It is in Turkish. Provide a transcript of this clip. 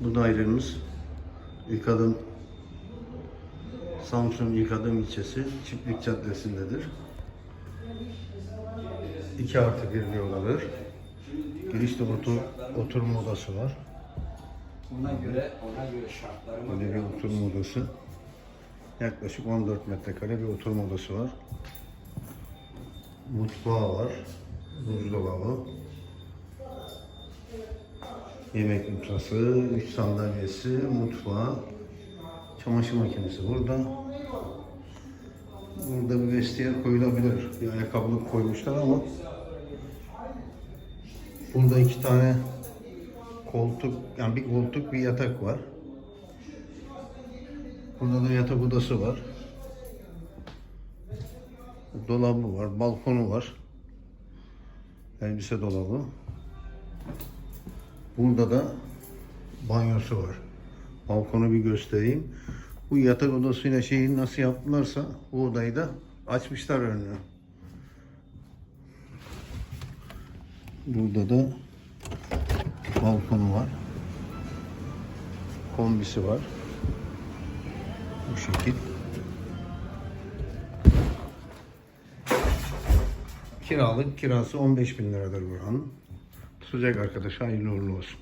Bu dairemiz ilk adım Samsun ilk adım ilçesi Çiftlik Caddesi'ndedir. 2 artı 1 odadır. Girişte otur, oturma odası var. Ona göre ona göre şartlarıma Böyle bir oturma odası. Yaklaşık 14 metrekare bir oturma odası var. Mutfağı var. Buzdolabı. Yemek masası, üç sandalyesi, mutfağı. Çamaşır makinesi burada. Burada bir vestiyer koyulabilir. Bir ayakkabılık koymuşlar ama burada iki tane koltuk, yani bir koltuk bir yatak var. Burada da yatak odası var. Dolabı var, balkonu var. Elbise dolabı. Burada da banyosu var. Balkonu bir göstereyim. Bu yatak odasıyla şeyi nasıl yaptılarsa bu odayı da açmışlar önüne. Burada da balkonu var. Kombisi var. Bu şekil. Kiralık kirası 15 bin liradır buranın. Tutacak arkadaş hayırlı uğurlu olsun.